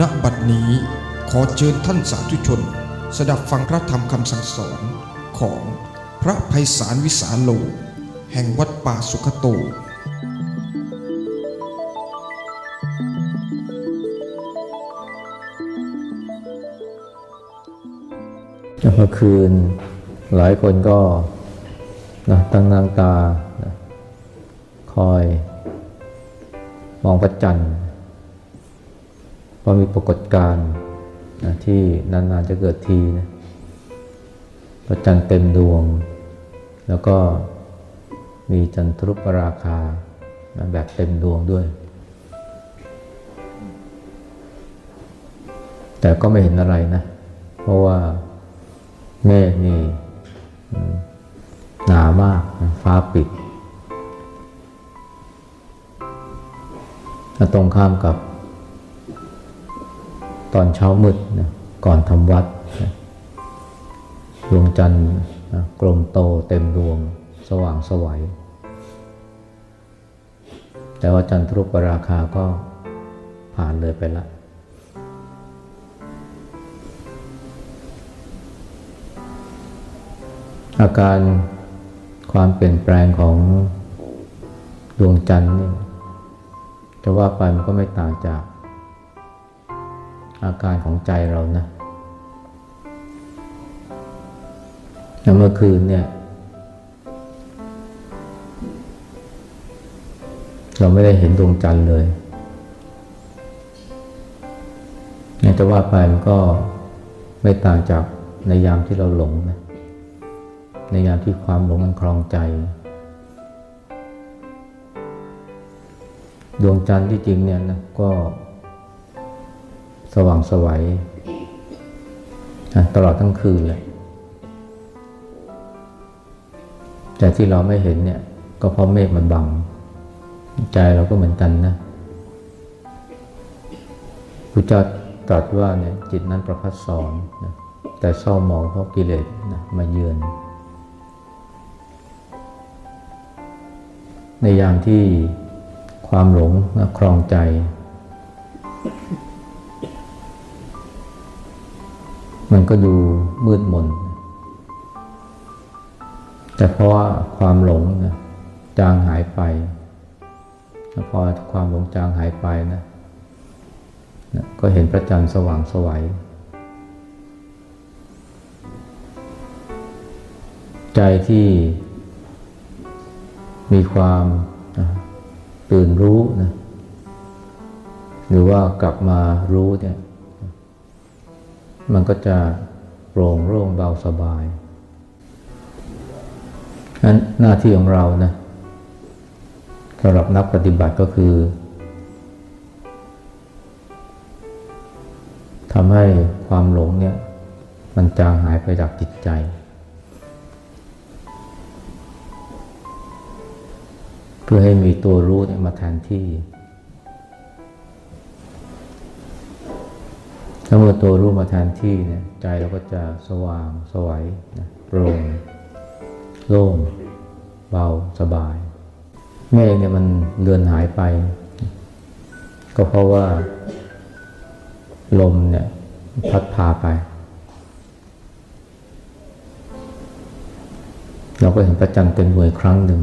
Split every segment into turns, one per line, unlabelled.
ณบัดนี้ขอเชิญท่านสาธุชน สดับฟังพระธรรมคำสั่งสอนของพระภัยสารวิสาโล แห่งวัดป่าสุขโต
เมื่อคืนหลายคนก็นะตั้งนางตานะคอยมองพระจันทร์ ราะมีปรากฏการณ์นะที่นานๆจะเกิดทีนะพระจันทร์เต็มดวง แล้วก็มีจันทรุปราคานะแบบเต็มดวงด้วย แต่ก็ไม่เห็นอะไรนะ เพราะว่าเมฆนี่หนามากฟ้าปิด ตรงข้ามกับ ตอนเช้ามืดนะก่อนทำวัดนะดวงจันทร์นะกลมโตเต็มดวงสว่างสวัย แต่ว่าจันทรุปราคาก็ผ่านเลยไปละอาการความเปลี่ยนแปลงของดวงจันทร์นี่จะว่าไปมันก็ไม่ต่างจาก อาการของใจเรานะแเมื่อคืนเนี่ย เราไม่ได้เห็นดวงจันทร์เลยเนี่ว่าไปมันก็ไม่ต่างจากในยามที่เราหลงนะในยามที่ความหลงมันคลองใจ ดวงจันทร์ที่จริงเนี่ยนะก็ สว่างสวัยตลอดทั้งคืนเลย แต่ที่เราไม่เห็นเนี่ย ก็เพราะเมฆมันบัง ใจเราก็เหมือนกันนะพุทธเจ้าตรัสว่าเนี่ยจิตนั้นประพัดสอนนะแต่เศร้าหมองเพราะกิเลสนะมาเยือน ในยามที่ความหลงนะครองใจ มันก็ดูมืดมน แต่เพราะว่าความหลงนะจางหายไปแล้วพอความหลงจางหายไปนะนะก็เห็นพระจันทร์สว่างสวัยใจที่มีความนะตื่นรู้นะหรือว่ากลับมารู้เนี่ย มันก็จะโปร่งโล่งเบาสบายนั้นหน้าที่ของเรานะสำหรับนักปฏิบัติก็คือทำให้ความหลงเนี่ย มันจางหายไปจากจิตใจ เพื่อให้มีตัวรู้เนี่ยมาแทนที่ ถ้าเมื่อตัวรู้มาแทนที่เนี่ยใจเราก็จะสว่างสวัยนะโปร่งโล่งเบาสบาย เมฆเนี่ยมันเลือนหายไป ก็เพราะว่า ลมเนี่ยพัดพาไป เราก็เห็นพระจันทร์เต็มดวงอีกครั้งหนึ่ง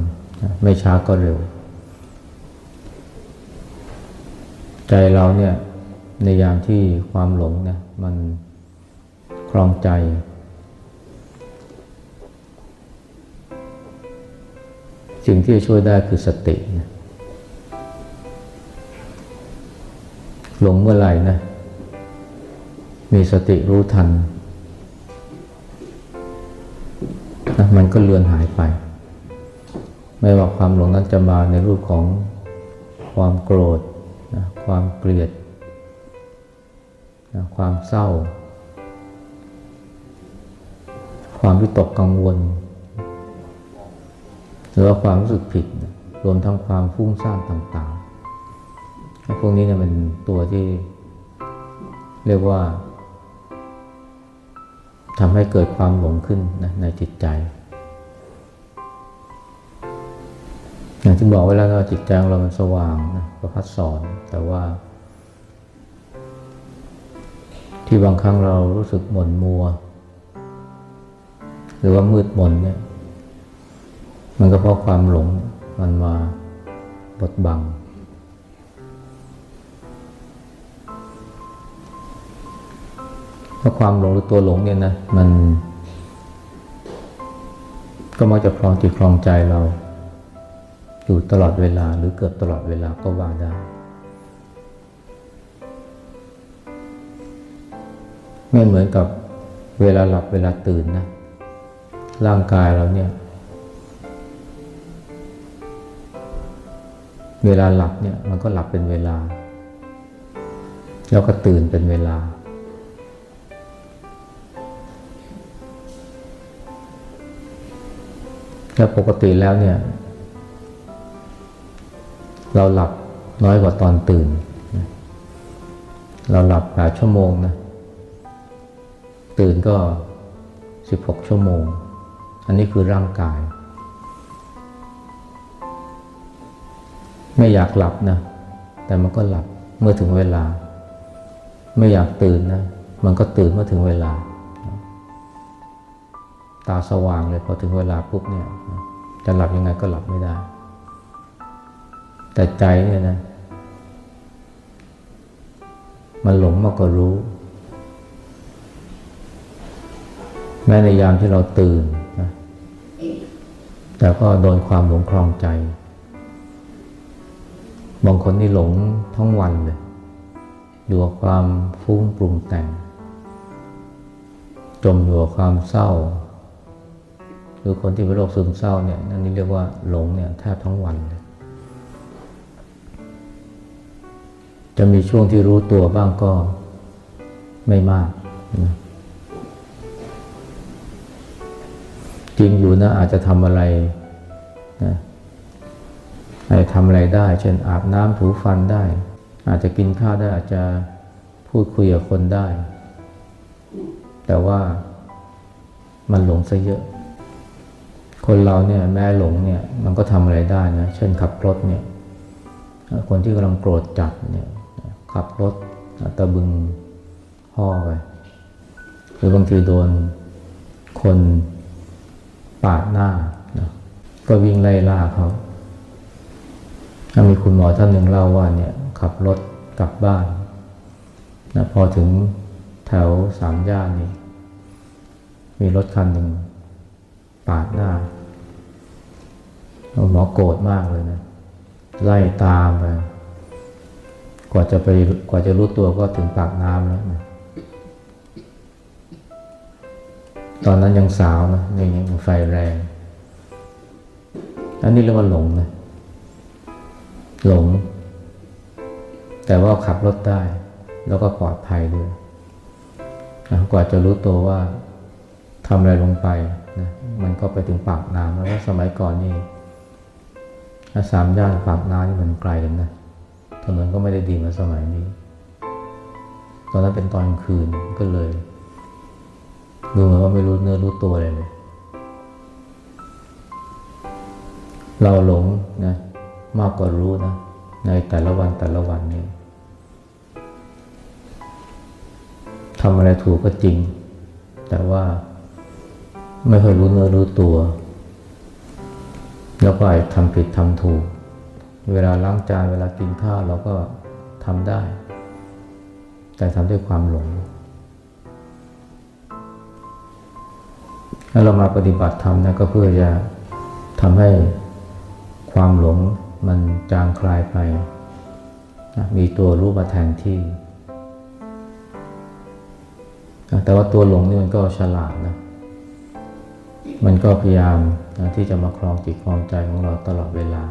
ไม่ช้าก็เร็ว ใจเราเนี่ย ในยามที่ความหลงนี่ยมันคลองใจ สิ่งที่จะช่วยได้คือสตินะหลงเมื่อไหร่นะ มีสติรู้ทันนะมันก็เลือนหายไป ไม่ว่าความหลงนั้นจะมาในรูปของความโกรธนะความเกลียด ความเศร้า ความวิตกกังวล หรือว่าความรู้สึกผิด รวมทั้งความฟุ้งซ่านต่างๆพวกนี้เนี่ยเป็นตัวที่เรียกว่าทำให้เกิดความหลงขึ้นนะในจิตใจ อย่างที่บอกไว้แล้วว่าจิตใจของเรามันสว่างนะประพัดสอนแต่ว่า ที่บางครั้งเรารู้สึกหม่นมัว หรือว่ามืดมนเนี่ย มันก็เพราะความหลงมันมาบดบังเพราะความหลงหรือตัวหลงเนี่ยนะมัน ก็มักจะครองจิตครองใจเรา อยู่ตลอดเวลาหรือเกือบตลอดเวลาก็ว่าได้ ไม่เหมือนกับเวลาหลับเวลาตื่นนะ ร่างกายเราเนี่ย เวลาหลับเนี่ยมันก็หลับเป็นเวลา แล้วก็ตื่นเป็นเวลา แล้วปกติแล้วเนี่ย เราหลับน้อยกว่าตอนตื่น เราหลับแปดชั่วโมงนะ ตื่นก็สิบหกชั่วโมง อันนี้คือร่างกาย ไม่อยากหลับนะ แต่มันก็หลับเมื่อถึงเวลา ไม่อยากตื่นนะ มันก็ตื่นเมื่อถึงเวลา ตาสว่างเลยพอถึงเวลาปุ๊บเนี่ย จะหลับยังไงก็หลับไม่ได้ แต่ใจเนี่ยนะ มันหลงมากกว่ารู้ แม้ในยามที่เราตื่นนะแต่ก็โดนความหลงคลองใจ บางคนนี่หลงทั้งวันเลย อยู่กับความฟุ้งปรุงแต่ง จมอยู่กับความเศร้า หรือคนที่เป็นโรคซึมเศร้าเนี่ยนั่นนี่เรียกว่าหลงเนี่ยแทบทั้งวันเลย จะมีช่วงที่รู้ตัวบ้างก็ไม่มากนะ จริงอยู่นะอาจจะทำอะไรนะอาจจะทำอะไรได้ เช่นอาบน้ำถูฟันได้ อาจจะกินข้าวได้อาจจะพูดคุยกับคนได้ แต่ว่ามันหลงซะเยอะ คนเราเนี่ยแม้หลงเนี่ยมันก็ทำอะไรได้นะเช่นขับรถเนี่ยคนที่กำลังโกรธจัดเนี่ยขับรถตะบึงห่อไปหรือบางทีโดนคน ปาดหน้านะก็วิ่งไล่ล่าเขาถ้ามีคุณหมอท่านหนึ่งเล่าว่าเนี่ยขับรถกลับบ้านนะพอถึงแถวสามย่านนี่มีรถคันหนึ่งปาดหน้าหมอโกรธมากเลยนะ ไล่ตามไปกว่าจะไปกว่าจะรู้ตัวก็ถึงปากน้ำแล้วนะ ตอนนั้นยังสาวนะนี่ยังไฟแรง อันนี้เรียกว่าหลงนะหลง แต่ว่าขับรถได้ แล้วก็ปลอดภัยด้วยนะกว่าจะรู้ตัวว่าทำอะไรลงไปนะมันก็ไปถึงปากน้ำแล้วว่าสมัยก่อนนี่ถ้าสามย่านปากน้ำนี่มันไกลกันนะถนนก็ไม่ได้ดีเหมือนสมัยนี้ ตอนนั้นเป็นตอนกลางคืนก็เลย ดูเหมือนว่าไม่รู้เนื้อรู้ตัวเลยเลยเราหลงนะมากกว่ารู้นะ ในแต่ละวันแต่ละวันนี้ทำอะไรถูกก็จริง แต่ว่าไม่เคยรู้เนื้อรู้ตัว แล้วก็ไอ้ทำผิดทำถูก เวลาล้างจานเวลากินข้าวเราก็ทำได้ แต่ทำด้วยความหลง แล้วเรามาปฏิบัติธรรมนะก็เพื่อจะทำให้ความหลงมันจางคลายไปนะมีตัวรู้มาแทนที่ แต่ว่าตัวหลงนี่มันก็ฉลาดนะ มันก็พยายามนะที่จะมาครองจิตครองใจของเราตลอดเวลา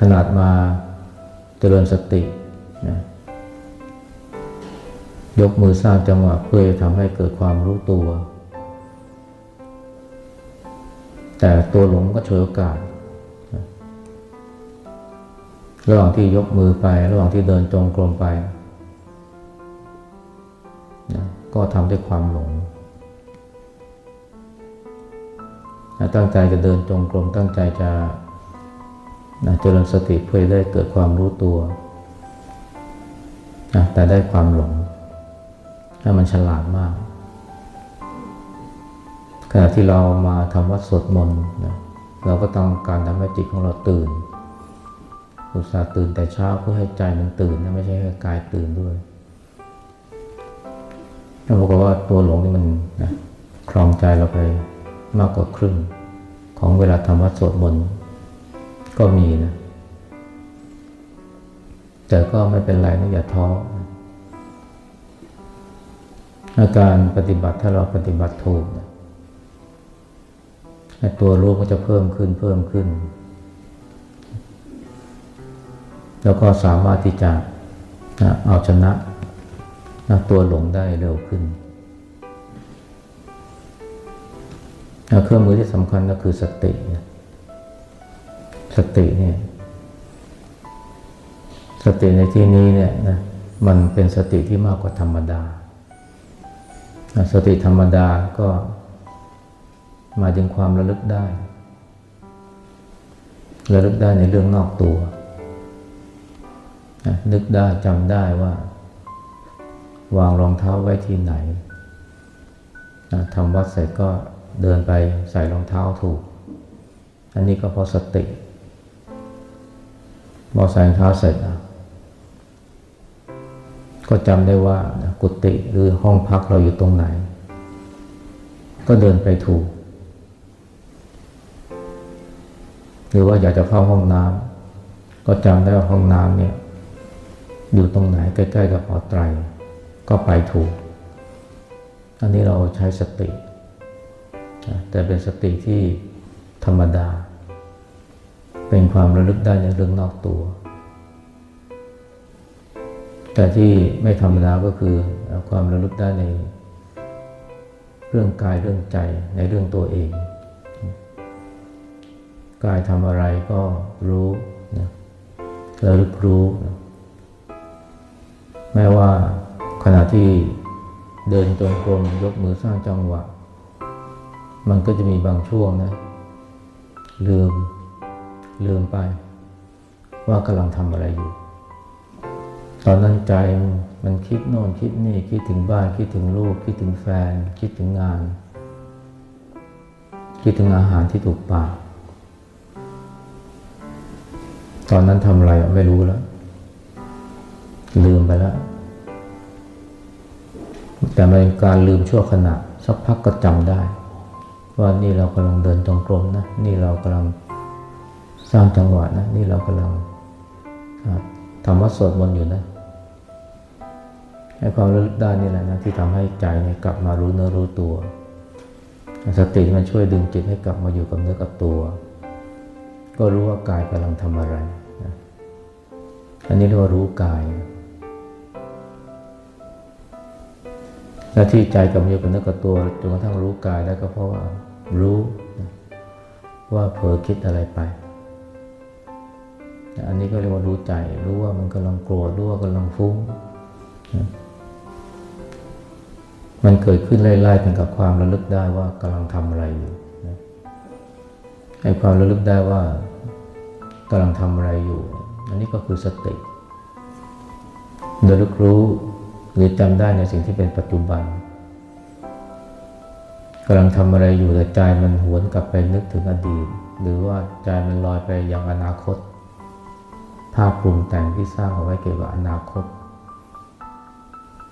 ขนาดมาเจริญสตินะ ยกมือสร้างจังหวะเพื่อจะทำให้เกิดความรู้ตัว แต่ตัวหลงก็ฉวยโอกาสระหว่างที่ยกมือไประหว่างที่เดินจงกรมไปนะก็ทำด้วยความหลงนะตั้งใจจะเดินจงกรมตั้งใจจะนะเจริญสติเพื่อได้เกิดความรู้ตัวนะแต่ได้ความหลง ถ้ามันฉลาดมาก ขณะที่เรามาทำวัดสวดมนต์นะเราก็ต้องการทำให้จิตของเราตื่น อุตส่าห์ตื่นแต่เช้าเพื่อให้ใจมันตื่นนะไม่ใช่ให้กายตื่นด้วยแล้วบอกฏว่าตัวหลงนี่มันนะครองใจเราไปมากกว่าครึ่ง ของเวลาทำวัดสวดมนต์ก็มีนะ แต่ก็ไม่เป็นไรนะอย่าท้อ อาการปฏิบัติถ้าเราปฏิบัติถูกนะไอ้ตัวรู้ก็จะเพิ่มขึ้นเพิ่มขึ้น แล้วก็สามารถที่จะเอาชนะตัวหลงได้เร็วขึ้น เครื่องมือที่สำคัญก็คือสตินะสติเนี่ยสติในที่นี้เนี่ยนะมันเป็นสติที่มากกว่าธรรมดา สติธรรมดาก็มาถึงความระลึกได้ ระลึกได้ในเรื่องนอกตัว นึกได้จำได้ว่า วางรองเท้าไว้ที่ไหนทำวัดเสร็จก็เดินไปใส่รองเท้าถูก อันนี้ก็เพราะสติพอใส่รองเท้าเสร็จอะ ก็จำได้ว่ากุฏิหรือห้องพักเราอยู่ตรงไหน ก็เดินไปถูก หรือว่าอยากจะเข้าห้องน้ำก็จำได้ว่าห้องน้ำเนี่ย อยู่ตรงไหนใกล้ๆกับหอไตร ก็ไปถูก อันนี้เราใช้สติ แต่เป็นสติที่ธรรมดา เป็นความระลึกได้ในเรื่องนอกตัว แต่ที่ไม่ธรรมดาก็คือความระลึกได้ในเรื่องกายเรื่องใจในเรื่องตัวเอง กายทำอะไรก็รู้นะระลึกรู้นะแม้ว่าขณะที่เดินจงกรมยกมือสร้างจังหวะ มันก็จะมีบางช่วงนะ ลืมลืมไปว่ากำลังทำอะไรอยู่ ตอนนั้นใจมันคิดโน่นคิดนี่คิดถึงบ้านคิดถึงลูก คิดถึงแฟน คิดถึงงาน คิดถึงอาหารที่ถูกปากตอนนั้นทำอะไรไม่รู้แล้ว ลืมไปแล้ว แต่มันเป็นการลืมชั่วขณะ สักพักก็จำได้ ว่านี่เรากำลังเดินจงกรมนะ นี่เรากำลังสร้างจังหวะนะ นี่เรากำลัง ทำวัดสวดมนต์อยู่นะให้ความระลึกได้นี่แหละนะที่ทำให้ใจเนี่ยกลับมารู้เนื้อรู้ตัว สติมันช่วยดึงจิตให้กลับมาอยู่กับเนื้อกับตัว ก็รู้ว่ากายกำลังทำอะไรนะอันนี้เรียกว่ารู้กายและที่ใจกลับมาอยู่กับเนื้อกับตัวจนกระทั่งรู้กายแล้วก็เพราะว่ารู้ว่าเผลอคิดอะไรไป อันนี้ก็เรียกว่ารู้ใจ รู้ว่ามันกำลังโกรธรู้ว่ากำลังฟุ้งนะมันเกิดขึ้นไล่ๆกันกับความระลึกได้ว่ากำลังทำอะไรอยู่นะไอ้ความระลึกได้ว่ากำลังทำอะไรอยู่ อันนี้ก็คือสติระลึกรู้หรือจำได้ในสิ่งที่เป็นปัจจุบันกำลังทำอะไรอยู่แต่ใจมันหวนกลับไปนึกถึงอดีต หรือว่าใจมันลอยไปยังอนาคต ภาพปรุงแต่งที่สร้างเอาไว้เกี่ยวกับอนาคต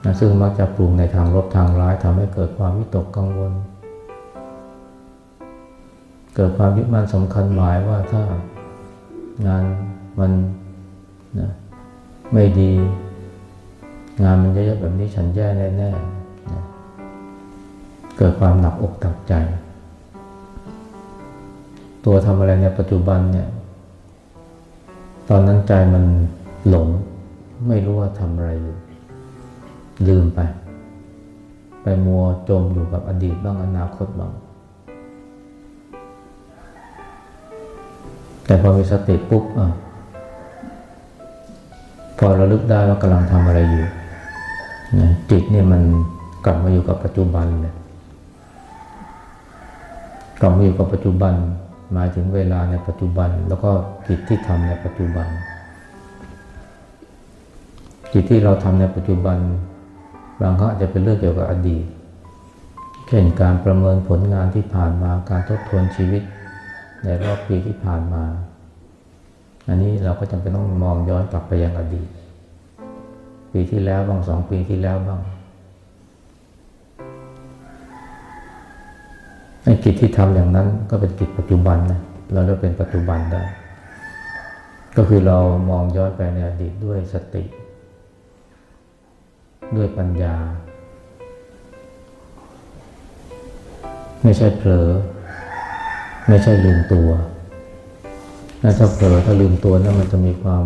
นะซึ่งมักจะปรุงในทางลบทางร้ายทำให้เกิดความวิตกกังวล เกิดความยึดมั่นสำคัญหมายว่าถ้างานมันนะไม่ดี งานมันเยอะๆแบบนี้ฉันแย่แน่ๆนะเกิดความหนักอกตักใจ ตัวทำอะไรในปัจจุบันเนี่ย ตอนนั้นใจมันหลง ไม่รู้ว่าทำอะไรอยู่ ลืมไป ไปมัวจมอยู่กับอดีตบ้างอนาคตบ้าง แต่พอมีสติปุ๊บอะพอระลึกได้ว่ากำลังทำอะไรอยู่นะจิตเนี่ยมันกลับมาอยู่กับปัจจุบันเลยกลับมาอยู่กับปัจจุบัน หมายถึงเวลาในปัจจุบัน แล้วก็กิจที่ทำในปัจจุบัน กิจที่เราทำในปัจจุบัน บางครั้งอาจจะเป็นเรื่องเกี่ยวกับอดีตเช่นการประเมินผลงานที่ผ่านมาการทบทวนชีวิตในรอบปีที่ผ่านมา อันนี้เราก็จำเป็นต้องมองย้อนกลับไปยังอดีต ปีที่แล้วบ้างสองปีที่แล้วบ้าง กิจที่ทำอย่างนั้นก็เป็นกิจปัจจุบันนะเราเรียกเป็นปัจจุบันได้ ก็คือเรามองย้อนไปในอดีตด้วยสติ ด้วยปัญญา ไม่ใช่เผลอ ไม่ใช่ลืมตัวถ้าเผลอถ้าลืมตัวนั้นมันจะมีความ